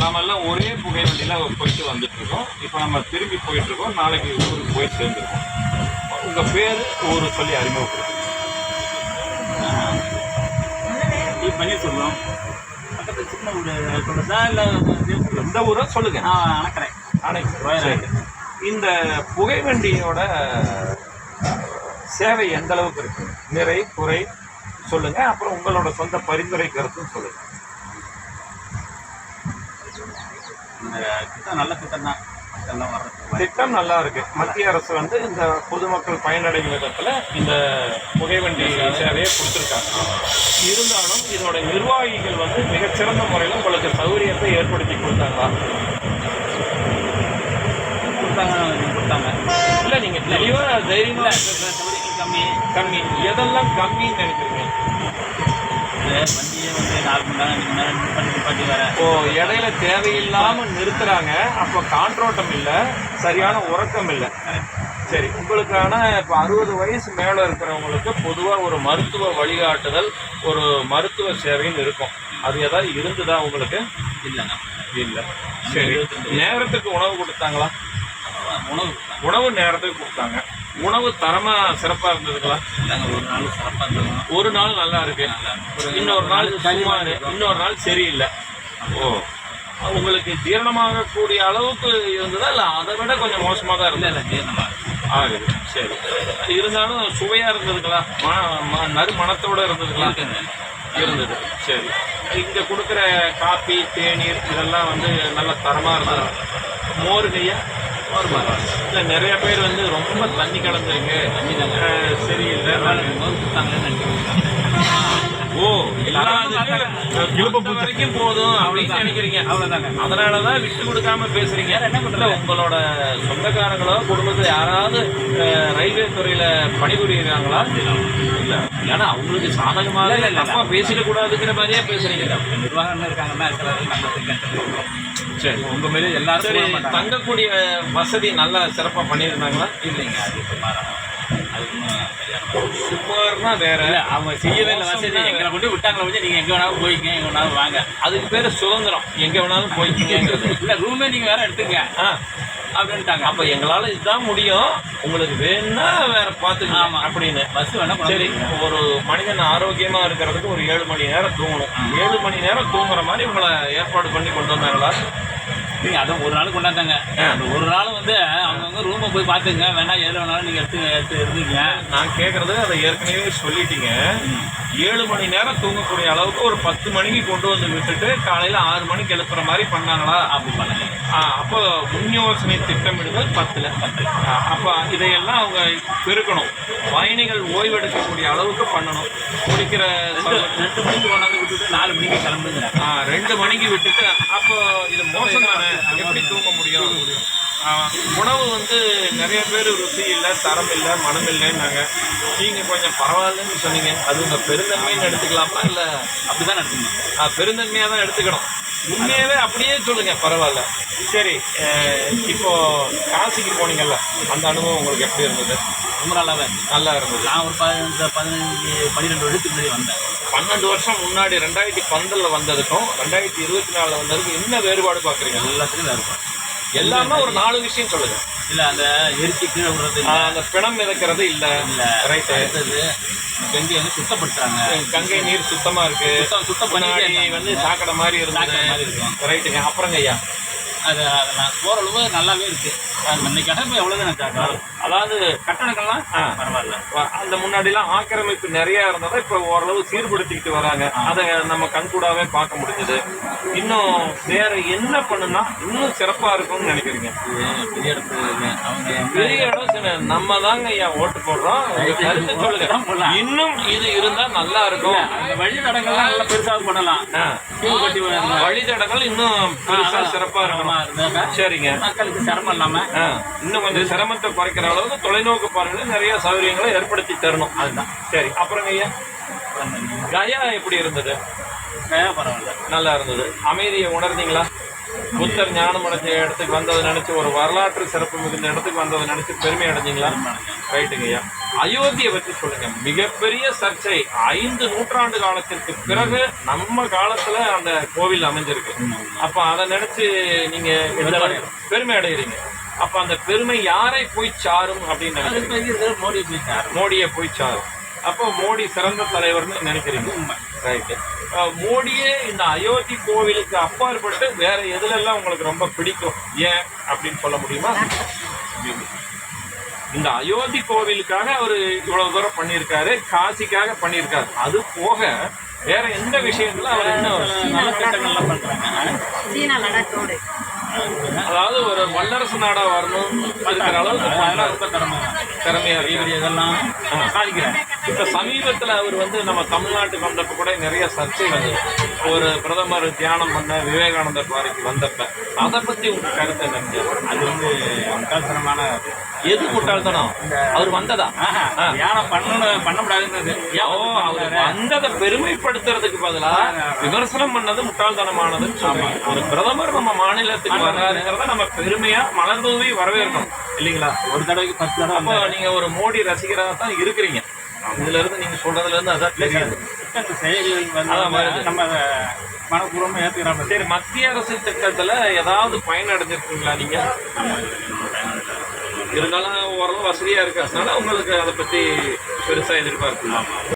நாம எல்லாம் ஒரே புகை வண்டியில போயிட்டு வந்துட்டு இருக்கோம் இப்போ நம்ம திரும்பி போயிட்டு இருக்கோம் நாளைக்கு ஊருக்கு போய் சேர்ந்துருக்கோம். உங்க பேர் ஊரு சொல்லி அறிமுகப்படுத்துங்க. பண்ணி சொல்லுவோம். பக்கத்தில் சின்ன வீடு சொல்லுதா இல்லை எந்த ஊரோ சொல்லுங்க. நான் அணக்கிறேன் அனைத்து சரி. இந்த புகை வண்டியோட சேவை எந்த அளவுக்கு இருக்கு? நிறை குறை சொல்லுங்க. அப்புறம் உங்களோட சொந்த பரிந்துரை கருத்தும் சொல்லுங்க. இந்த திட்டம் நல்ல திட்டம் தான். எல்லாம் வர்றது திட்டம் நல்லா இருக்கு. மத்திய அரசு வந்து இந்த பொதுமக்கள் பயனடைகிற விதத்துல இந்த புகைவண்டி சேவையை கொடுத்துருக்காங்க. இருந்தாலும் இதோட நிர்வாகிகள் வந்து மிகச்சிறந்த முறையில் உங்களுக்கு சௌகரியத்தை ஏற்படுத்தி கொடுத்தாங்களா? கொடுத்தாங்க கொடுத்தாங்க. இல்ல நீங்க தெளிவா தைரியமா இல்லை சௌகரியங்கள் கம்மி. கம்மி. எதெல்லாம் கம்மின்னு நினைக்கிறீங்க? வண்டியே வந்து நாலு மணி நேரம் அஞ்சு மணி நேரம் நிப்பாட்டி நிப்பாட்டி வர. இப்போ இடையில தேவையில்லாம நிறுத்துறாங்க. அப்ப காற்றோட்டம் இல்ல. சரியான உறக்கம் இல்ல. சரி உங்களுக்கான இப்போ அறுபது வயசு மேல இருக்கிறவங்களுக்கு பொதுவா ஒரு மருத்துவ வழிகாட்டுதல் ஒரு மருத்துவ சேவைன்னு இருக்கும். அது ஏதாவது இருந்ததா உங்களுக்கு? இல்லைங்க இல்ல. சரி. நேரத்துக்கு உணவு கொடுத்தாங்களா? உணவு உணவு நேரத்துக்கு கொடுத்தாங்க. உணவு தரமா சிறப்பா இருந்ததுங்களா? ஒரு நாள் சிறப்பாக இருந்தோம் ஒரு நாள் நல்லா இருக்கு. இன்னொரு நாள் சுமார் இன்னொரு நாள் சரியில்லை. ஓ. உங்களுக்கு ஜீரணமாகக்கூடிய அளவுக்கு இருந்ததா இல்லை அதை விட கொஞ்சம் மோசமாக தான் இருந்தது? இல்லை ஜீரணமாக ஆகுது சரி. இருந்தாலும் சுவையா இருந்ததுங்களா? ம ம- நறு மணத்தோட இருந்ததுங்களா? இருந்தது. சரி. இங்க கொடுக்குற காபி தேநீர் இதெல்லாம் வந்து நல்ல தரமா இருந்தது? மோர் நெய்யா இல்லை நிறைய பேர் வந்து ரொம்ப தண்ணி கலந்துருக்கு. சரியில்லை. கொடுத்தாங்கன்னு நினைக்கிறேன். ஓ வரைக்கும் போதும் அப்படின்னு நினைக்கிறீங்க அதனாலதான் விட்டு கொடுக்காம பேசுறீங்க என்ன பண்ற உங்களோட சொந்தக்காரங்களோ குடும்பத்துல யாராவது ரயில்வே துறையில பணிபுரியுறாங்களா இல்ல ஏன்னா அவங்களுக்கு சாதகமாக இல்ல, இல்ல, பேசிட கூடாதுங்கிற மாதிரியே பேசுறீங்க நிர்வாகம் இருக்காங்கன்னா சரி உங்க மேலே எல்லாரும் தங்கக்கூடிய வசதி நல்லா சிறப்பா பண்ணியிருந்தாங்களா இல்லைங்க. அது சுமார்னா வேற. இல்ல அவங்க செய்யவே இல்லை வசதி. எங்களை கொண்டு விட்டாங்களே வச்சு நீங்க எங்க வேணாலும் போய்ங்க எங்க வேணாலும் வாங்க. அதுக்கு பேரு சுதந்திரம். எங்க வேணாலும் போய்க்கிங்கிறது இல்ல ரூமே நீங்க வேற எடுத்துங்க ஆ. அப்படின்ட்டாங்க. அப்ப எங்களால இதுதான் முடியும். உங்களுக்கு வேணும்னா வேற பாத்துக்கலாம் ஆமா. அப்படின்னு. பஸ் வேணா சரி ஒரு மனிதன் ஆரோக்கியமா இருக்கிறதுக்கு ஒரு ஏழு மணி நேரம் தூங்கணும். ஏழு மணி நேரம் தூங்குற மாதிரி உங்களை ஏற்பாடு பண்ணி கொண்டு வந்தாங்களா? நீங்க அதை ஒரு நாள் கொண்டாந்தாங்க. அந்த ஒரு நாள் வந்து அவங்கவுங்க ரூமை போய் பாத்துங்க வேணா ஏழு வேணாலும் நீங்க எடுத்து எடுத்து இருந்தீங்க. நான் கேட்கறது அதை ஏற்கனவே சொல்லிட்டீங்க. ஏழு மணி நேரம் தூங்கக்கூடிய அளவுக்கு ஒரு பத்து மணிக்கு கொண்டு வந்து விட்டுட்டு காலையில ஆறு மணிக்கு எழுப்புற மாதிரி பண்ணாங்களா? அப்படி பண்ணுங்க அப்போ முன் யோசனை திட்டமிடுதல் பத்துல. அப்ப இதையெல்லாம் அவங்க பெருக்கணும். பயணிகள் ஓய்வெடுக்கக்கூடிய அளவுக்கு பண்ணணும். குடிக்கிற ரெண்டு ரெண்டு மணிக்கு கொண்டாந்து விட்டுட்டு நாலு மணிக்கு கிளம்புங்க. ஆ, ரெண்டு மணிக்கு விட்டுட்டு அப்போ இது மோசம் தானே எப்படி தூங்க முடியும்? உணவு வந்து நிறைய பேர் ருசி இல்லை தரம் இல்லை மனம் இல்லைன்னாங்க. நீங்க கொஞ்சம் பரவாயில்லன்னு சொன்னீங்க. அது உங்க பெருந்தன்மைன்னு எடுத்துக்கலாமா இல்லை? அப்படிதான் நடத்தணும் பெருந்தன்மையாக தான் எடுத்துக்கணும். உண்மையாவே அப்படியே சொல்லுங்க பரவாயில்ல. சரி அஹ், இப்போ காசிக்கு போனீங்கல்ல அந்த அனுபவம் உங்களுக்கு எப்படி இருந்தது? ரொம்ப இருந்துச்சு. நல்லா இருந்தது. நான் ஒரு பதினஞ்சு பதினஞ்சு பன்னிரெண்டு வருஷத்துக்கு முன்னாடி வந்தேன். பன்னெண்டு வருஷம் முன்னாடி ரெண்டாயிரத்தி பன்னெண்டுல வந்ததுக்கும் ரெண்டாயிரத்தி இருபத்தி நாலுல வந்ததுக்கும் என்ன வேறுபாடு பாக்குறீங்க எல்லாத்துக்கும் இருக்கும் எல்லாமே ஒரு நாலு விஷயம் சொல்லுங்க. இல்ல அந்த எரிச்சி கீழே விடுறது அந்த பிணம் மிதக்கிறது இல்ல. இல்ல ரைட்டு அடுத்தது கங்கை வந்து சுத்தப்படுத்துறாங்க கங்கை நீர் சுத்தமா இருக்கு. சுத்தம் சுத்தம் இருக்காங்க. வந்து சாக்கடை மாதிரி இருந்தது. சாக்கடை மாதிரி இருக்கும். ரைட்டுங்க அப்புறங்க ஐயா அது அதெல்லாம். ஓரளவு நல்லாவே இருக்கு. அது இன்னைக்கு இப்போ எவ்வளவு எனக்கு அதாவது கட்டணங்கள்லாம். பரவாயில்ல. அந்த முன்னாடிலாம் ஆக்கிரமிப்பு நிறைய இருந்ததை இப்போ ஓரளவு சீர்படுத்திக்கிட்டு வராங்க. அதை நம்ம கண்கூடாவே பார்க்க முடிஞ்சது. இன்னும் வேற என்ன பண்ணுனா இன்னும் சிறப்பா இருக்கும்னு நினைக்கிறீங்க? பெரிய இடத்து பெரிய இடம் நம்ம தாங்க ஐயா ஓட்டு போடுறோம். சொல்லுங்க. இன்னும் இது இருந்தா நல்லா இருக்கும். அந்த வழி நடங்கள்லாம் நல்லா பெருசாக பண்ணலாம். வழித்தடங்கள் இன்னும் பெருசா சிறப்பா இருக்கணும். இருந்தாக்கா சரிங்க. மக்களுக்கு சிரமம் இல்லாம இன்னும் கொஞ்சம் சிரமத்தை குறைக்கிற அளவுக்கு தொலைநோக்கு பார்வையில நிறைய சௌகரியங்களை ஏற்படுத்தி தரணும். அதுதான். சரி அப்புறம் ஐயா? கயா எப்படி இருந்தது? ஏன் பரவாயில்ல. நல்லா இருந்தது. அமைதியை உணர்ந்தீங்களா? புத்தர் ஞானம் அடைஞ்ச இடத்துக்கு வந்ததை நினைச்சு ஒரு வரலாற்று சிறப்பு மிகுந்த இடத்துக்கு வந்ததை நினைச்சு பெருமை அடைஞ்சீங்களா? ரைட்டுங்க ஐயா. அயோத்தியை பற்றி சொல்லுங்க. மிகப்பெரிய சர்ச்சை ஐந்து நூற்றாண்டு காலத்திற்கு பிறகு நம்ம காலத்துல அந்த கோவில் அமைஞ்சிருக்கு. அப்ப அதை நினைச்சு நீங்க பெருமை அடைகிறீங்க அப்ப அந்த பெருமை யாரை போய் சாரும் அப்படின்னு நினைக்கிறீங்க? இப்ப இருக்கிற மோடி போயிட்டார் மோடியை போய் சாரும். அப்போ மோடி சிறந்த தலைவர்னு நினைக்கிறீங்க? ரைட்டு மோடியே இந்த அயோத்தி கோவிலுக்கு அப்பாற்பட்டு வேற எதுலெல்லாம் உங்களுக்கு ரொம்ப பிடிக்கும்? ஏன் அப்படின்னு சொல்ல முடியுமா? இந்த அயோத்தி கோவிலுக்காக அவர் இவ்வளவு தூரம் பண்ணியிருக்காரு காசிக்காக பண்ணியிருக்காரு. அது போக வேற எந்த விஷயத்துல அவர் இன்னும் நல்ல திட்டங்கள்லாம் பண்றாங்க. அதாவது ஒரு வல்லரசு நாடா வரணும் இருக்கிற அளவுக்கு திறமை பெரிய இதெல்லாம் சாதிக்கிறாங்க இப்ப சமீபத்துல அவர் வந்து நம்ம தமிழ்நாட்டுக்கு வந்தப்ப கூட நிறைய சர்ச்சை வந்தது. ஒரு பிரதமர் தியானம் பண்ண விவேகானந்தர் பாறைக்கு வந்தப்ப அதை பத்தி உங்க கருத்து என்ன? அது வந்து முட்டாள்தனமான எது முட்டாள்தனம்? அவர் வந்ததா? தியானம் பண்ணணும் பண்ணக்கூடாதுன்றது. ஓ அவர் வந்ததை பெருமைப்படுத்துறதுக்கு பதிலா விமர்சனம் பண்ணது முட்டாள்தனமானதுன்னு சொல்றாங்க. ஒரு பிரதமர் நம்ம மாநிலத்துக்கு வர்றாருங்கிறத நம்ம பெருமையா மலர் தூவி வரவேற்கணும். இல்லைங்களா? ஒரு தடவைக்கு பத்து தடவை நீங்க ஒரு மோடி ரசிகராக தான் இருக்கிறீங்க. இதுல இருந்து நீங்க சொல்றதுல இருந்து அதான் தெரியாது அந்த செயல்கள் வந்து அதான் வருது. நம்ம அதை மனப்பூர்வமாக ஏற்றுக்கிறோம் சரி மத்திய அரசு திட்டத்துல ஏதாவது பயன் அடைஞ்சிருக்கீங்களா நீங்க? இருந்தாலும் ஓரளவு வசதியா இருக்கிறதுனால உங்களுக்கு அதை பத்தி பெருசா எதிர்பார்க்கலாம்